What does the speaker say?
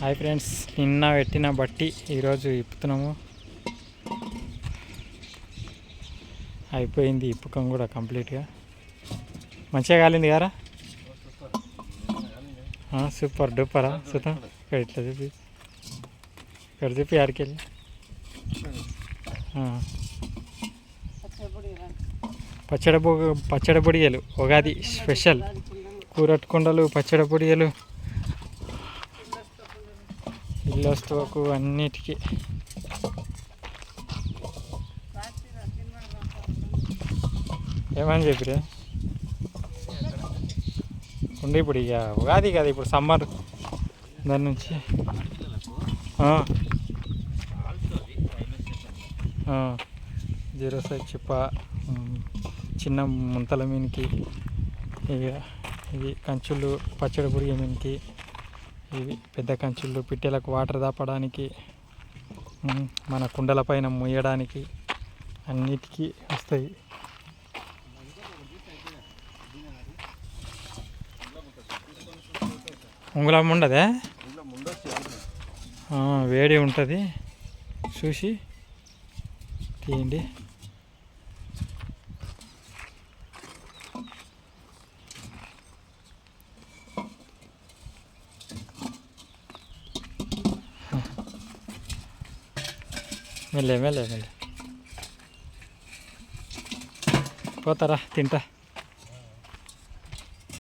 Hi friends నిన్న పెట్టిన బట్టి ఈరోజు ఇప్పుతున్నాము. అయిపోయింది ఇప్పుకం కూడా కంప్లీట్గా. మంచిగా కాలింది కారా సూపర్ డూపరా సుతం. ఇక్కడ ఇట్లా చూపి. ఇక్కడ చూపి ఆడికెళ్ళి పచ్చడి పచ్చడి పొడియలు ఉగాది స్పెషల్. కూరట్కుండలు పచ్చడి పొడియలు ఇల్లు స్టోక్ అన్నిటికీ. ఏమని చెప్పిరే ఉండి ఇప్పుడు ఇక ఉగాది కదా ఇప్పుడు సమ్మర్. దాని నుంచి. జీరో సైజ్ చిప్ప చిన్న ముంతల మీనికి ఇక ఇది కంచులు పచ్చడి పురిగే మీనికి ఇవి పెద్ద కంచులు పిట్టెలకు వాటర్ దాపడానికి మన కుండల పైన ముయ్యడానికి అన్నిటికీ వస్తాయి. ఉంగులం ఉండదే? వేడి ఉంటుంది. చూసి తీయండి. మెల్లే మెల్లే మెల్లే. పోతారా తింటా.